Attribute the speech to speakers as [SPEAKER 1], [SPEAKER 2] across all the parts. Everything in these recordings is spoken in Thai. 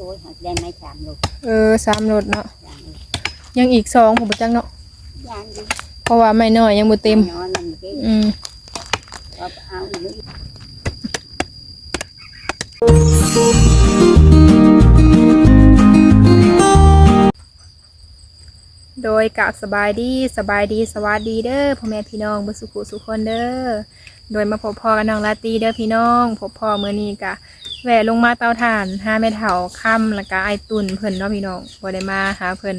[SPEAKER 1] โอ้ยหักได้ไม่สามลูก
[SPEAKER 2] เออสามรถเนาะ
[SPEAKER 1] ยางเลย
[SPEAKER 2] ยังอีกสองผมบ่จักเนาะ
[SPEAKER 1] ยางดี
[SPEAKER 2] เพราะว่าไม่น้อยยังบ่เต็ม
[SPEAKER 1] นอนมันเก็
[SPEAKER 2] อืม
[SPEAKER 1] ก็เอาอยู่
[SPEAKER 2] โดยกะสบายดีสบายดีสวัสดีเด้อพ่อแม่พี่น้องบ่สุขุสุขคนเด้อโดยมาพบพ่อกับน้องลาตรีเด้อพี่น้องพบพ่อมื้อนี้กะ แหวลงมาเตาถ่านห้าแม่เฒ่าค่ำแล้วก็ไอตุนเพิ่นเนาะพี่น้องบ่ได้มาหาเพิ่น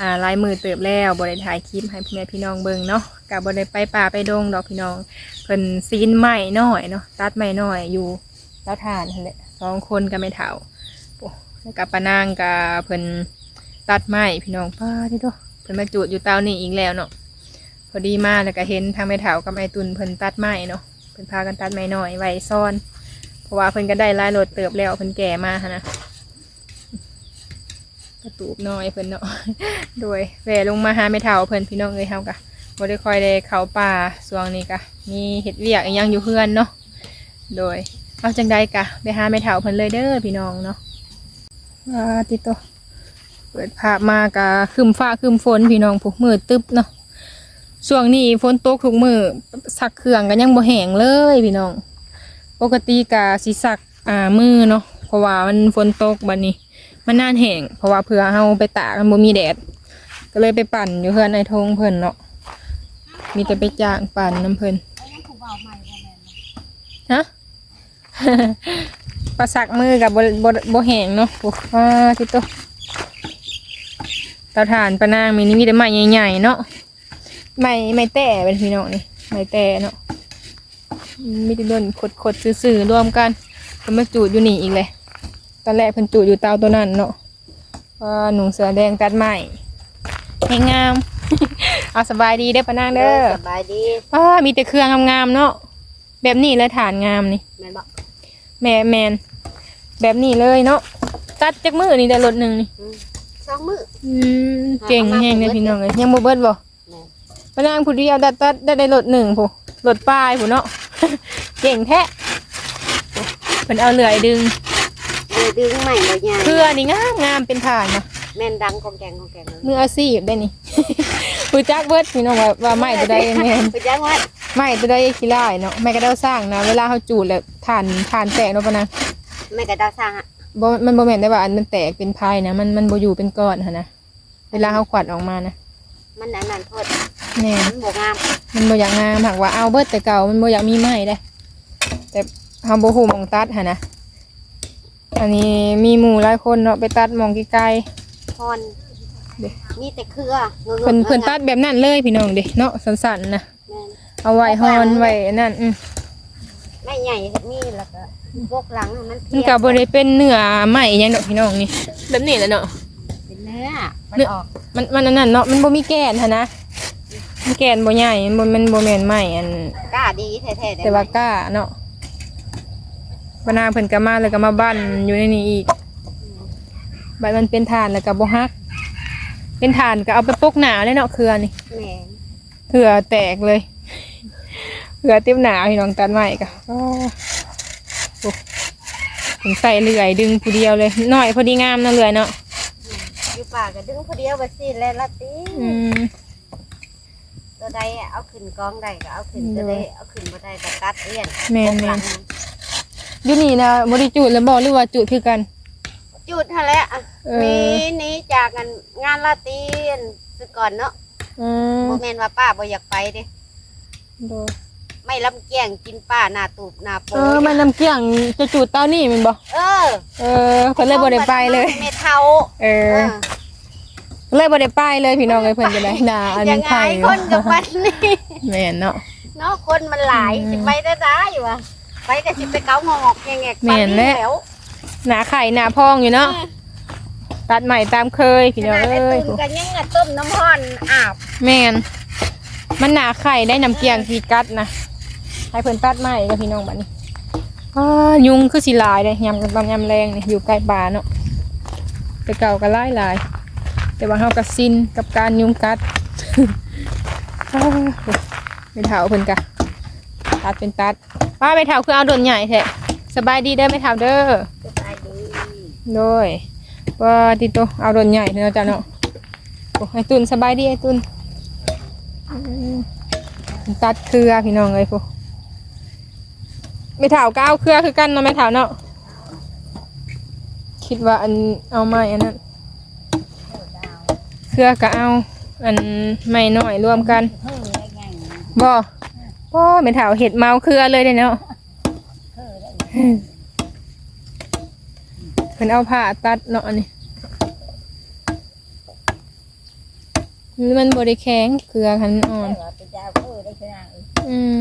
[SPEAKER 2] อ่าลายมือเติบแล้วบ่ได้ถ่ายคลิปให้พ่อแม่พี่น้องเบิ่งเนาะกะบ่ได้ไปป่าไปดงดอกพี่น้องเพิ่นซีนใหม่น้อยเนาะตัดใหม่น้อยอยู่เตาถ่านนั่นแหละสองคนกับแม่เฒ่าโอ้แล้วก็ปานางกับเพิ่นตัดไม้พี่น้องป้าที่ตัวเพิ่นมาจูดอยู่เตานี่อีกแล้วเนาะพอดีมาแล้วก็เห็นทางแม่เถากับไอตุนเพิ่นตัดไม้เนาะเพิ่นพากันตัดไม้หน่อยไว้ซ่อน ราะว่าเพิ่นก็ได้ลายรถเติบแล้วเพิ่นแก่มาหั้นะกระตูบน้อยเพิ่นเนาะโดยแหวลงมาหาแม่เถาเพิ่นพี่น้องเอ้ยเฮากะบ่ได้คอยได้เข้าป่าช่วงนี้กะมีเฮ็ดเวียกอิหยังอยู่เพื่อนเนาะโดยเอาจังใดกะไปหาแม่เถาเพิ่นเลยเด้อพี่น้องเนาะว้าติโตเปิดภาพมากะคืมฟ้าคืมฝนพี่น้องผูกมือตึ๊บเนาะช่วงนี้ฝนตกทุกมือสักเครื่องกันยังบ่แห้งเลยพี่น้อง ปกติกะสิสักอ่ามือเนาะเพราะว่ามันฝนตกบัดนี้ มันนานแห้งเพราะว่าเผื่อเฮาไปตากมันบ่มีแดด ก็เลยไปปั่นอยู่เพื่อนในทงเพิ่นเนาะมีแต่ไปจ้างปั่นน้ำเพิ่นฮะประสักมือกับบบบแห้งเนาะโอ้ว้าที่ตัวเตาถ่านปะนางมีนี่มีแต่ไม้ใหญ่ๆเนาะไม้ไม้แต่เป็นพี่น้องนี่ไม้แต่เนาะ มมีแต่โดนขดขดๆซื่อๆรวมกันเพิ่นมาจูดอยู่นี่อีกเลยตอนแรกเพิ่นจูดอยู่เตาตัวนั้นเนาะว่าหนุ่งเสือแดงตัดไม้ให้งาม เอาสบายดีเด้อปะนางเด้อ
[SPEAKER 1] สบายดี
[SPEAKER 2] ว้ามีแต่เครื่องงามๆเนาะแบบนี้เลยฐานงามนี่
[SPEAKER 1] แม่นบอก
[SPEAKER 2] แม่แมนแบบนี้เลยเนาะตัดจากมือนี่ได้รถหนึ่งนี่
[SPEAKER 1] สองมือ
[SPEAKER 2] อืมเก่งแห้งเลยพี่น้องเลยยังบ่เบิดบ่
[SPEAKER 1] แม่น
[SPEAKER 2] มานั่งผู้เดียวได้ตัดได้ได้รถหนึ่งผู้รถป้ายผู้เนาะ เก่งแท้เพิ่นเอาเหลื่อยดึง
[SPEAKER 1] เลยดึงใหม่เลยยาง
[SPEAKER 2] เครือนี่งามงามเป็นฐานนะ
[SPEAKER 1] แม่นดังกองแกงกองแกงเลย
[SPEAKER 2] มืออาชีพได้นี่ ผู้จักเบิดพี่น้องว่าว่าไม้ตัวใดแม่น
[SPEAKER 1] ไปจ้างวัด
[SPEAKER 2] ไม้ตัวใดขี้ร้ายเนาะไม้กระเดาสร้างนะเวลาเฮาจูดแล้วฐานฐานแตกเนาะปะนะ
[SPEAKER 1] แม่กระดาษสร้างอะ
[SPEAKER 2] บ่มันบ่แม่นได้ว่าอันมันแตกเป็นพายนะมันมันบ่อยู่เป็นก้อนหั่นนะเวลาเฮาขวัดออกมานะ
[SPEAKER 1] มันอันนั้นโทษ
[SPEAKER 2] แน่น
[SPEAKER 1] มันบวงาม
[SPEAKER 2] มันบ่อยากงามหากว่าเอาเบิดแต่เก่ามันบ่อยากมีไม้ได้แต่เฮาบ่ฮู้หมองตัดหั่นนะอันนี้มีหมู่หลายคนเนาะไปตัดหมองไกล
[SPEAKER 1] พรมีแต่เครือ
[SPEAKER 2] ๆเพิ่นเพิ่นตัดแบบนั้นเลยพี่น้องเด้เนาะสั้นๆนะ
[SPEAKER 1] แม่น
[SPEAKER 2] เอาไว้ฮอนไว้อันนั่นอืม
[SPEAKER 1] ไม่ใหญ่มีแล้วก็พวกหลังมัน
[SPEAKER 2] มันก็บ่ได้เป็นเนื้อไม้อิหยังดอกพี่น้องนี่แบบนี้แหละเนาะ
[SPEAKER 1] เป็นเนื้อมัน
[SPEAKER 2] เนื้อ
[SPEAKER 1] ออก
[SPEAKER 2] มันมันอันนั้นเนาะมันบ่มีแกนหั่นนะมี แกนบ่ใหญ่มันบ่มันบ่แม่นไม้อัน
[SPEAKER 1] กล้าดีแท้ๆ
[SPEAKER 2] แต่ว่าก้าเนาะบานางเพิ่นก็มาแล้วก็มาบ้านอยู่ในนี้อีกบัดมันเป็นฐานแล้วก็บ่ฮัก เป็นฐานก็เอาไปปกหนาเลยเนาะเครือนี่
[SPEAKER 1] แม่น
[SPEAKER 2] เผื่อแตกเลยเผื่อเต็มหนาพี่น้องตัดไม้ก็โอ้โหผมใส่เลื่อยดึงผู้เดียวเลยน้อยพอดีงามนะเลื่อยเนาะ
[SPEAKER 1] อยู่ป่าก็ดึงผู้เดียวไปสิแล้วละติ
[SPEAKER 2] อืม
[SPEAKER 1] ตัวใดเอาขึ้นกองใดก็เอาขึ้นตัวใดเอาขึ้นบ่ได้ก็ตัดเอี้ยน
[SPEAKER 2] แม่น
[SPEAKER 1] พวกห
[SPEAKER 2] แม่
[SPEAKER 1] ลั
[SPEAKER 2] น
[SPEAKER 1] ง
[SPEAKER 2] อยู่นี่นะบ่ได้จูดแล้วบ่หรือว่าจูดคือกัน
[SPEAKER 1] จุดทะเลอะ
[SPEAKER 2] เออ
[SPEAKER 1] นี่นี่จากงานงานลาตีนสุดก่อนเนาะ
[SPEAKER 2] อืม
[SPEAKER 1] โมเมนว่าป้าบ่อยากไปเด้
[SPEAKER 2] โดย
[SPEAKER 1] ไม่ลำเกียงกินป้าหน้าตูบหน้าโป
[SPEAKER 2] เออมันน้ำเกี้ยงจะจูดเต้านี่แมันบ่
[SPEAKER 1] เออ
[SPEAKER 2] เออเพิ่นเลยบ่ได้ไปเลย
[SPEAKER 1] ไม่เท่า
[SPEAKER 2] เอ
[SPEAKER 1] เอ
[SPEAKER 2] อ
[SPEAKER 1] อ
[SPEAKER 2] เลยบ่ได้ไปเลยพี่น้องเลยเพิ่นจะได้นาอัน
[SPEAKER 1] ยั
[SPEAKER 2] นี้
[SPEAKER 1] งไง
[SPEAKER 2] ไทย
[SPEAKER 1] คนกับมันนี่
[SPEAKER 2] แม่นเนาะ
[SPEAKER 1] เนาะคนมันหลาย
[SPEAKER 2] อืม
[SPEAKER 1] สิไปได้ได้อยู่อะไปก็สิไปเกางอกแงกๆ
[SPEAKER 2] แม่นแหละ
[SPEAKER 1] แล้ว
[SPEAKER 2] หนาไข่หนาพองอยู่เนาะตัดใหม่ตามเคยพี่น้อง
[SPEAKER 1] ขนาด
[SPEAKER 2] เอ้
[SPEAKER 1] ไอ้
[SPEAKER 2] ย
[SPEAKER 1] ตูนกันยังอะต้มน้ำร้อนอาบ
[SPEAKER 2] แม่นมันหนาไข่ได้น้ำเกียงที่กัดนะให้เพิ่นตัดใหม่กับพี่น้องบัดนี้อ้ายุงคือสิหลายเลยยำกันตำยำแรงนี่อยู่ใกล้ป่าเนาะแต่เก่าก็หลายหลาย แต่ว่าเฮาก็ซินกับการยุงกัดไม่เท่าเพิ่นกะตัดเป็นตัดป้าไม่เท่าคือเอาโดนใหญ่แท้สบายดีเด้ไม่เท่าเด้อ
[SPEAKER 1] สบายดี
[SPEAKER 2] โดยว่าติโตเอาโดนใหญ่เนาะจ้ะเนาะไอตุนสบายดีไอตุนตัดเครือพี่น้องเลยพวกไม่ถาวก็เอาเครือคือกันเนาะไม่ถาวเนาะคิดว่าอันเอาไม้อันนั้น เครือก็เอา อันไม่น้อยรวมกัน
[SPEAKER 1] เพิ่งได้ไง
[SPEAKER 2] บ่โอ้ไม่ถาวเห็ดเมาเครือเลยเด้เนาะ
[SPEAKER 1] เพิ่งได้
[SPEAKER 2] เพิ่นเอาผ้าตัดเนาะอันนี้มันบริแข็งเกลือคันอ่อน
[SPEAKER 1] แต่ว่าเป็นยาเพิ่งได้ขนาด
[SPEAKER 2] อืม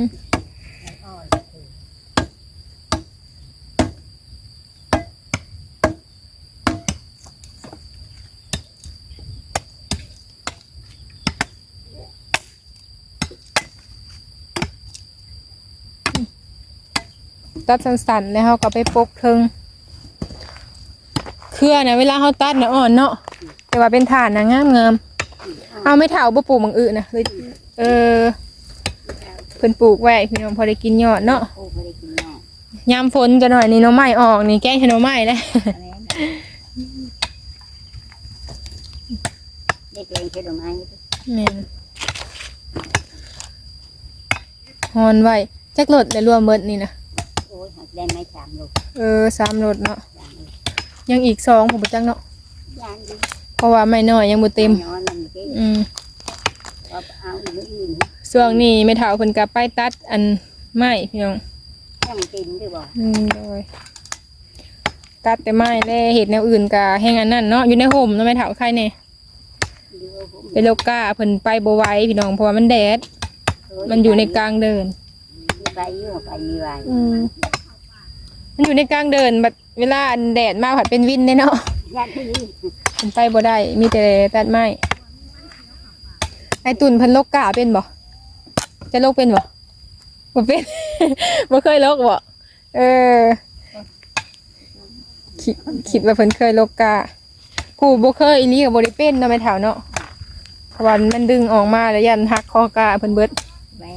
[SPEAKER 2] ตัดสั้นๆแล้วเขาก็ไปปกเทิงเครือนะเวลาเขาตัดนะอ่อนเนาะแต่ว่าเป็นฐานนะงามงามๆเอาไม่เท่าบ่ปลูกบางอื่นนะเลยเออเพิ่นปลูกไว้พี่น้องพอได้กินยอดเนาะ
[SPEAKER 1] โอ้ไม่ได้กินนอก
[SPEAKER 2] ยามฝนจะหน่อยนี่หน้องไม้ออกนี่แกงชะหน่อไม้เลย
[SPEAKER 1] อันนี้เด็กเองใช้ดอกไม้
[SPEAKER 2] แม่นฮอนไว้จักรถเลยรวมเบิดนี่นะ
[SPEAKER 1] โอ้ยหักแดนไม้สามลูก
[SPEAKER 2] เออสามรถเนาะ
[SPEAKER 1] อย่างนี้
[SPEAKER 2] ยังอีกสองผมบ่จักเนาะ
[SPEAKER 1] ย่างดี
[SPEAKER 2] เพราะว่าไม่น้อยยังบ่เต็ม
[SPEAKER 1] นอนมันเก่ง
[SPEAKER 2] อืม
[SPEAKER 1] ก็เอาอีกอื่น
[SPEAKER 2] ช่วงนี้ไม่เท่าเพิ่นก็ไปตัดอันไม้พี่น้อง
[SPEAKER 1] ยังกินด้วยบ่
[SPEAKER 2] อืมโดยตัดแต่ไม้แลเฮ็ดแนวอื่นก็แฮงอันนั้นเนาะอยู่ในห่มเนาะไม่เท่าใครแน่
[SPEAKER 1] ดูผม
[SPEAKER 2] เป็นโลกาเพิ่นไปบ่ไหวพี่น้องเพราะว่ามันแดด มันอยู่ในกลางเดิน
[SPEAKER 1] ไปอยู่ไปมีไว้
[SPEAKER 2] อืม มันอยู่ในกลางเดินบัดเวลาอันแดดมาผัดเป็นวินเด้เนาะ
[SPEAKER 1] ญาติที่นี่
[SPEAKER 2] มันไปบ่ได้มีแต่ตัดไม้ไอตุนเพันโลกกาเป็นบ่จะโลกเป็นบ่บ่เป็น บ่เคยโลกบ่เออคิดคิดว่าเพิ่นเคยโลกกาผู้บ่เคยอีหลีก็บ่ได้เป็นเนาะแม่เฒ่าเนาะเพราะว่ามันดึงออกมาแล้วยันหักคอกาเพิ่นเบิด
[SPEAKER 1] แม่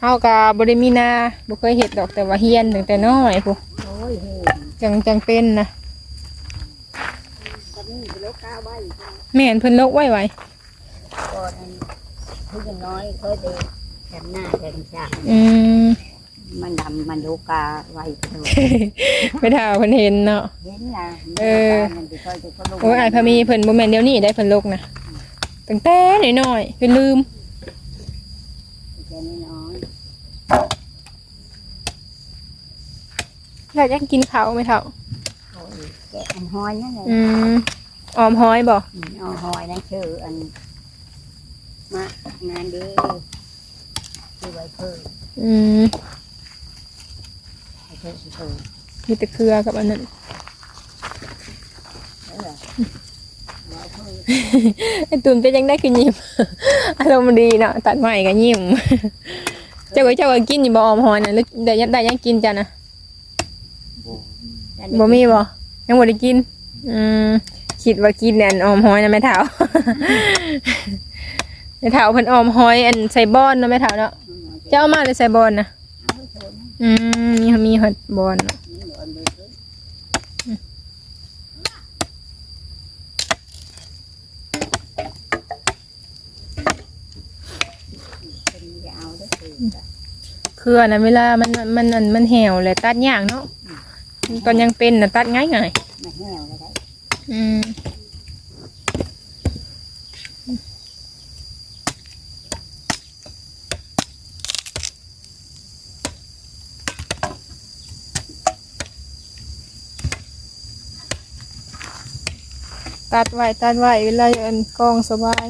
[SPEAKER 2] เฮาก็บ่ได้มีนาบ่เคยเฮ็ดดอกแต่ว่าเฮียนตั้งแต่น้อยพุ
[SPEAKER 1] โอ้ ยเฮ้ย
[SPEAKER 2] จังจังเป็นนะ
[SPEAKER 1] ตอนนี้เป็นโรคก้าวใบ
[SPEAKER 2] แม่นเพิ่นโลกไว้ไว้
[SPEAKER 1] ก่อนนั้นผู้ยังน้อยเคยไปแถมหน้าแถมชา
[SPEAKER 2] อืม
[SPEAKER 1] มันดำมันโลกาไว้ตัว
[SPEAKER 2] ไม่ท่าเพิ่นเห็นเนาะ
[SPEAKER 1] เห็นนะ
[SPEAKER 2] เออ
[SPEAKER 1] มันจะค่อยจะก็ลง
[SPEAKER 2] โอ้ยอายพามีเพิ่นบ่แม่นเดี๋ยวนี้ได้เพิ่นโลกนะตั้งแต่น้อยๆเพิ่นลืม
[SPEAKER 1] แค่นี้น้อย
[SPEAKER 2] อ ยากยังกินข้าวไหมเท่า
[SPEAKER 1] โอ้ยแกะอันหอยนั่นเลย
[SPEAKER 2] อืมออมหอยบ่
[SPEAKER 1] เอาหอยนั่นชื่ออันมางานดีชื่อไว้เพิ่ม
[SPEAKER 2] อืม
[SPEAKER 1] ไว้เพิ่มสิเพิ่ม
[SPEAKER 2] มีแต่เครือกับอันนั้น
[SPEAKER 1] เออไว้เพิ่ม
[SPEAKER 2] ไอ้ตุนเป็นยังได้คือยิ้ม อารมณ์ดีเนาะตัดใหม่ก็ยิ้ม เจ้าก็เจ้าก็กินอยู่บ่ออมหอยน่ะหรือได้ยังได้ยังกินจ้ะนะ บ่มีบ่ยังบ่ได้กิน อืมคิดว่ากินอันออมหอยนะแม่เฒ่า แม่เฒ่าเพิ่นออมหอยอันใส่บอนเนาะแม่เฒ่าเนาะเจ้าเอามาเลยใส่บอนนะ
[SPEAKER 1] เอาไว้เพิ่ม
[SPEAKER 2] อืมมีมีฮอดบอนเนาะ
[SPEAKER 1] นี่เดี๋ยวเอาไปเพิ่มเป็นยาวด้วยคือ
[SPEAKER 2] คืออันนั้นเวลามันมันมันมันเหี่ยวแหละตัดยากเนาะ ตอนยังเป็นน่ะตัดง่ายง่าย
[SPEAKER 1] มาแห้วเลยได้
[SPEAKER 2] ๆอืมตัดไว้ตัดไว้เวลาอันกองสบาย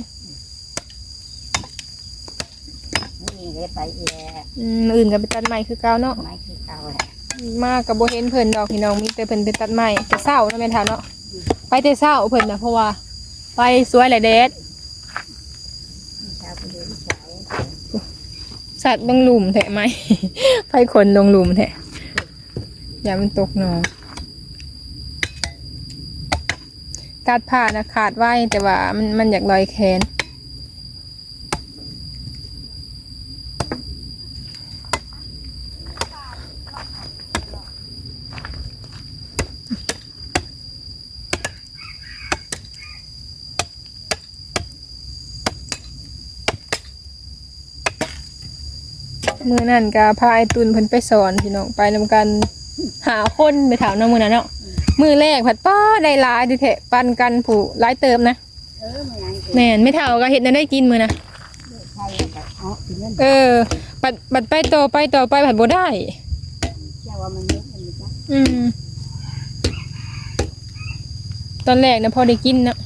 [SPEAKER 1] นี่เลยไปอีแล้ว
[SPEAKER 2] อืมอื่นก็ไปตัดใหม่คือเก่าเนาะ
[SPEAKER 1] ไมา
[SPEAKER 2] กกับโบเห็นเพิ่นดอกพี่น้องมีแต่เพิ่นไปตัดใหม่แต่เศร้าเนาะแม่นทาเนาะไปแต่เศร้าเพิ่นนะเพราะว่า ไปสวยหลายเดด
[SPEAKER 1] เช้าไปเดินสาย
[SPEAKER 2] สัตว์ลงหลุมแท้ไหมไปคนลงหลุมแท้อย่ามันตกหนองตัดผ้านะขาดไว้แต่ว่ามันมันอยากลอยแขน มือนั่นก็พาไอตุนเพิ่นไปสอนพี่น้องไปนำกันหาคนไปถามน้องมือนั้นเนาะมือแรกผัดป้าได้หลายดิแทะปันกันผู้หลายเติมนะ
[SPEAKER 1] เออมันยัง
[SPEAKER 2] แม่นไม่เท่าก็เห็ดนั้นได้กินมือนะ
[SPEAKER 1] ใช่แบบอ๋อถึงนั่น
[SPEAKER 2] เออบัดบัดไปต่อไปต่อไปผัดบ่ได้
[SPEAKER 1] เจ้าว่ามันเยอะมันจ้ะ
[SPEAKER 2] อืม ตอนแรกนะพอได้กินนะ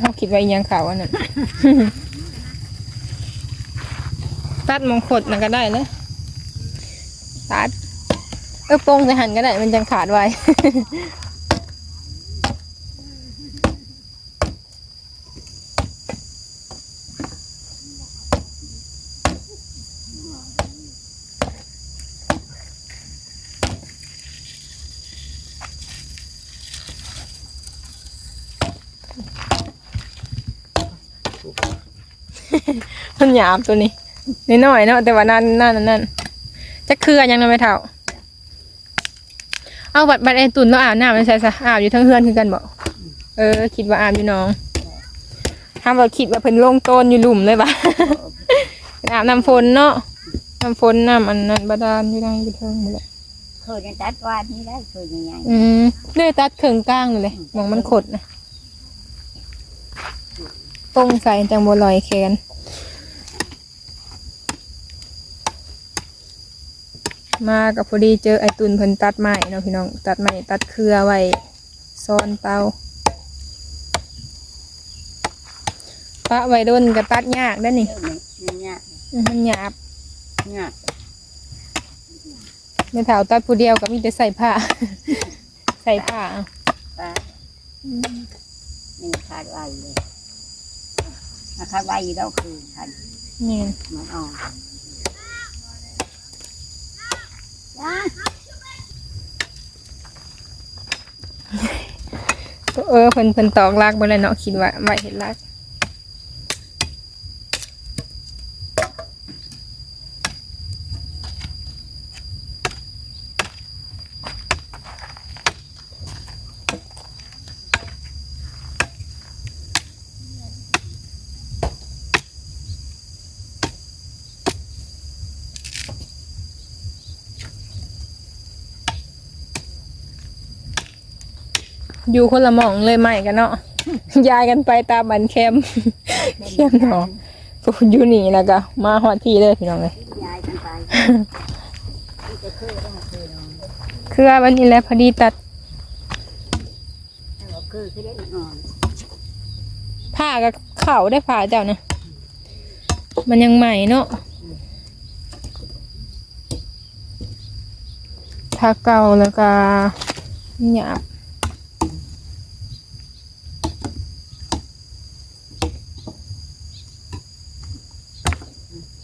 [SPEAKER 2] เขาคิดว่าอีหยังขาวอันนั้น ตัดมงขดนก็ได้เลยตัด เออโปงจะหันก็ได้ มันจังขาดไว้ มันหยาบตัวนี้น้อยๆเนาะแต่ว่านั่นนั่นนั่นจะเครือยังนำไม่เท่า เอาบัดบัดไอตุนเราอาบน้ำไม่ใช่ซะอาบอยู่ทั้งเฮือนคือกันบอกเออ คิดว่าอาบอยู่น้องห้ามว่าคิดว่าเพิ่นลงโตนอยู่หลุมเลยปะเป็นอาบน้ำฝนเนาะน้ำฝนน้ำอันนั้นบาดาลอยู่ได้อยู่เทิงหมดเลย
[SPEAKER 1] เคยยังตัดวาดนี่ได้เคยยังไง
[SPEAKER 2] อืมเลยตัดเข่งกลางเลยมองมันขดนะ ตรงใส่จังบัวลอยแขนมากับพอดีเจอไอตุนเพิ่นตัดไม้เนาะพี่น้องตัดไม้ตัดเครือไว้ซ่อนเตาปะไว้โดนก็ตัดยากได้อนี่
[SPEAKER 1] เออมันเนี่ย
[SPEAKER 2] อื้อมันหยาบ
[SPEAKER 1] เนี่ย
[SPEAKER 2] ไม่เท่าตัดผู้เดียวก็มีแต่ใส่ผ้า ใส่ผ้าเอา
[SPEAKER 1] ปลามันขาดไว้เลย ถ้าขาดไว้อยู่แล้วคือขาด
[SPEAKER 2] นี่
[SPEAKER 1] มันอ่อนจ้า
[SPEAKER 2] เออเพิ่นเพิ่นตอกลากบ่ได้เนาะคิดว่าไว้เห็นลาก อยู่คนละหม่องเลยใหม่กันเนาะย้ายกันไปตามบันแคมเข้มเนาะกูอยู่นี่แล้วก็มาฮอดที่เลยพี่น้องเลย
[SPEAKER 1] ยายกันไปที่จะเคยต้องเคยนอน
[SPEAKER 2] คือวันนี้แหละพอดีตัดผ้ากับเข่าได้ผ้าเจ้านะมันยังใหม่เนาะผ้าเก่าแล้วก็หยาบ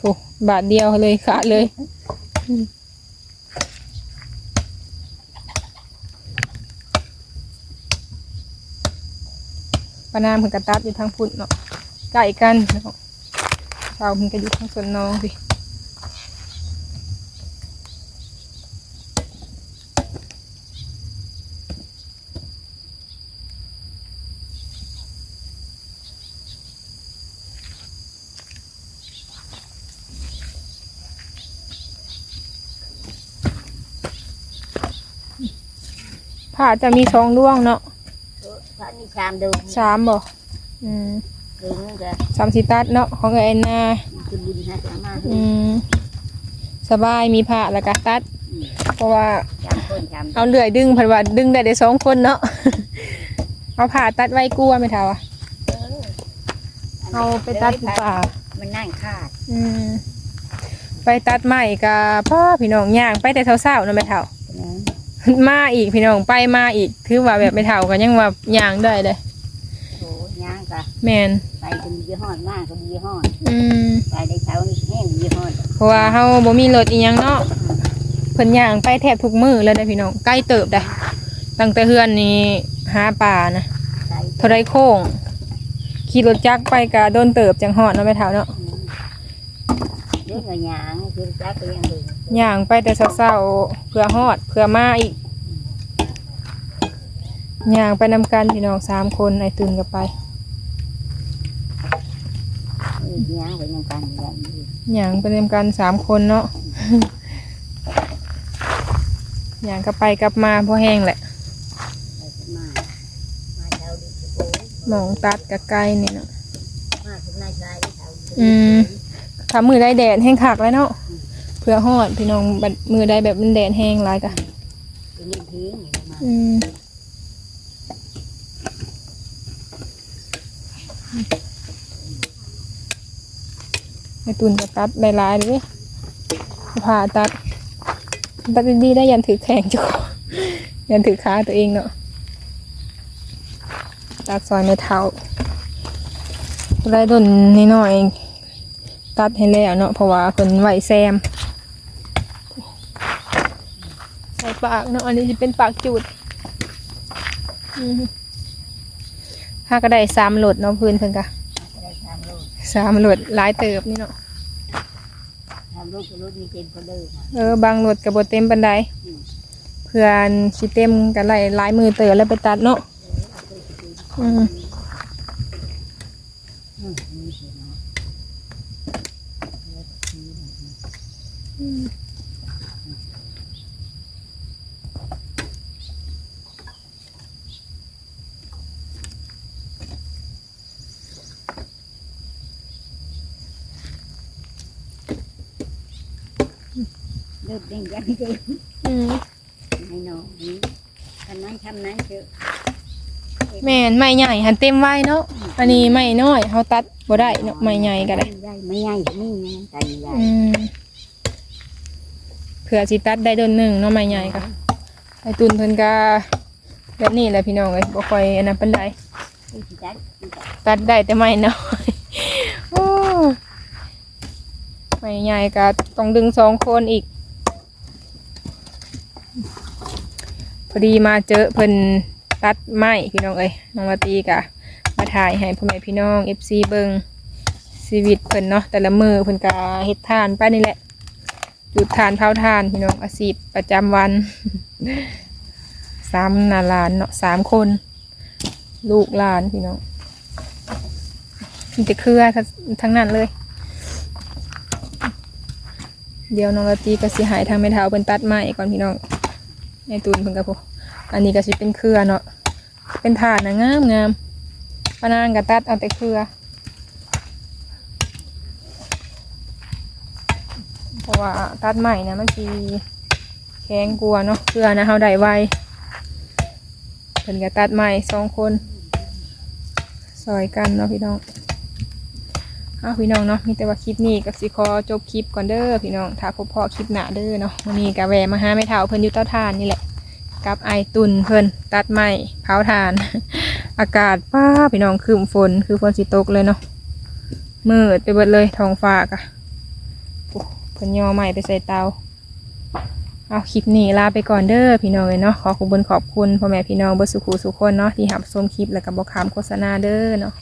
[SPEAKER 2] โอ้ บาทเดียวเลยขาดเลยปนามเพิ่นกระตัดอยู่ทางพุ่นเนาะใกล้กันเนาะชาวเพิ่นก็อยู่ทางสวนน้องพี่ ผ้าจะมีสองดวงเนาะ
[SPEAKER 1] พระนิชามดู
[SPEAKER 2] สามบ่อืม
[SPEAKER 1] คือมันจะ
[SPEAKER 2] สามสิตัดเนาะของเอ็นนา
[SPEAKER 1] คือบุญฮะจะมา
[SPEAKER 2] อืมสบายมีผ้าแล้วก็ตัด เพราะว่า
[SPEAKER 1] ชามคนชาม
[SPEAKER 2] เอาเลื่อยดึงเพันว่าดึงได้ได้สองคนเนาะ เอาผ้าตัดไว้กลัวไหมเท่าอะเอาไปตัดอยู่ป่า
[SPEAKER 1] มันนั่งคาด
[SPEAKER 2] อืมไปตัดใหม่กับพ่อพี่น้องย่างไปแต่เช้าๆเนาะไม่เท่า
[SPEAKER 1] นะ
[SPEAKER 2] มาอีกพี่น้องไปมาอีกคือว่าแบบไม่เท่ากันยังว่าย่างได้เลย
[SPEAKER 1] โอ้ย่างกะ
[SPEAKER 2] แมน
[SPEAKER 1] ไปก็มียี่ห้อมากก็มียี่ห้อ
[SPEAKER 2] อืม
[SPEAKER 1] ไปได้เช้านี่แห้งยี่ห้อ
[SPEAKER 2] เพราะว่าเฮาบ่มีรถอีหยังเนาะเพิ่นย่างไปแทบทุกมื้อเลยนะพี่น้องใกล้เติบได้ตั้งแต่เฮือนนี้หาป่านะ
[SPEAKER 1] ใส่
[SPEAKER 2] เท่าไรโค้งขี่รถจักรไปกะโดนเติบจังหอดเนาะแม่เฒ่าเนาะ
[SPEAKER 1] เรื่องเงินหยางคือจักก็ยังดึง
[SPEAKER 2] ย่างไปแต่เช้าๆเพื่อฮอดเพื่อมาอีกย่างไปนำกันพี่น้องสามคนไอ้ตุนกับไป
[SPEAKER 1] หยางไปยังกันอย่างนี้
[SPEAKER 2] ย่างไปนำกันสามคนเนาะย่างกลับไปกลับมาพอแห้งแหละ
[SPEAKER 1] มอ
[SPEAKER 2] งตัดกับไก่นี่เนาะอืมถ้ามือได้แดดแห้งคักแล้วเนาะ เพื่อฮอดพี่น้องบัดมือได้แบบมันแดดแห้งหลายกะ
[SPEAKER 1] เป็นนิทิ้งมา
[SPEAKER 2] อืมไอตุนจะตัดหลายๆเลยผ่าตัดตัดดีๆได้ยันถือแข่งจุกยันถือขาตัวเองเนาะตัดซอยไม่เท้าได้ดนนิดหน่อยๆตัดให้แล้วเนาะเพราะว่าเพิ่นไหวแซม ใส่ ปากเนาะอันนี้จะเป็นปากจุดอืมถ้าก็ได้สามโหลดเนาะพื้นเพิ่นกะ
[SPEAKER 1] ได้ทำลูก
[SPEAKER 2] สามโหลดหลายเติบนี่เนาะ
[SPEAKER 1] ทำลูกลูกมีเต็มคนเดิม
[SPEAKER 2] เออบางโหลดกับบเต็มปันไดเพื่อนสิเต็มกันหลายหลายมือเติบแล้วไปตัดเนาะอืม
[SPEAKER 1] อืมนี่สิเนาะเลิกเด้งยังเด้ง
[SPEAKER 2] อืม
[SPEAKER 1] ให้น้องนี่ทำนั้นทำนั้นเถอะ
[SPEAKER 2] แม่นไม่ใหญ่หันเต็มไว้เนาะอันนี้ไม่น้อยเขาตัดบ่ได้เนาะไม่ใหญ่ก็ได้
[SPEAKER 1] ใหญ่ไม่ใหญ่นี่ไงใจใหญ่
[SPEAKER 2] อืมเผื่อสิตัดได้โดนหนึ่งเนาะไม่ใหญ่ก็ไอตุนเพิ่นก็แบบนี้แหละพี่น้องเอ้ยบ่ค่อยอันนั้นปานใด
[SPEAKER 1] ที่จัดที่จัด
[SPEAKER 2] ตัดได้แต่ไม่น้อยโอ้ไม่ใหญ่ก็ต้องดึงสองคนอีก พอดีมาเจอเพิ่นตัดไม้พี่น้องเอ้ยน้องมาตีกะมาถ่ายให้พ่อแม่พี่น้องเอฟซีเบิงชีวิตเพิ่นเนาะแต่ละมือเพิ่นก็เฮ็ดทานไปนี่แหละจุดทานเผาทานพี่น้องอาชีพประจำวันสามนาลานเนาะสามคน ลูกหลานพี่น้องมีแต่เครือทั้งทั้งนั้นเลย เดี๋ยวน้องละตีก็สิหายทางไม่เท้าเป็นตัดไม้ก่อนพี่น้อง ในตูนเพิ่นกับพวกอันนี้ก็สิเป็นเครือเนาะเป็นถาดนะงามงามปนางก็ตัดเอาแต่เครือ เพราะว่าตัดใหม่นะมันสีแข็งกลัวเนาะเครือนะเฮาได้ไวเพิ่นก็ตัดใหม่สองคนซอยกันเนาะพี่น้อง อาพี่น้องเนาะมีแต่ว่าคลิปนี้กับสิคอจบคลิปก่อนเด้อพี่น้องถ้าพบพอคลิปหนาเด้อเนาะวันนี้กะแวมาหาไม่เท่าเพิ่นยู่เต้าทานนี่แหละกับไอตุนเพิ่นตัดไม้เผาทาน อากาศป้าพี่น้องคืมฝนคือฝนสิตกเลยเนาะมืดไปเบิดเลยท้องฟ้ากะเพิ่นย่อไม้ไปใส่เตาเอาคลิปนี้ลาไปก่อนเด้อพี่น้องเลยเนาะขอขอบคุณขอบคุณพ่อแม่พี่น้องเบอร์สุขูสุขคนเนาะที่หับชมคลิปแล้วก็บอกคำโฆษณาเด้อเนาะ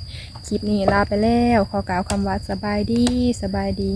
[SPEAKER 2] คลิปนี้ลาไปแล้ว ขอกล่าวคำว่าสบายดีสบายดี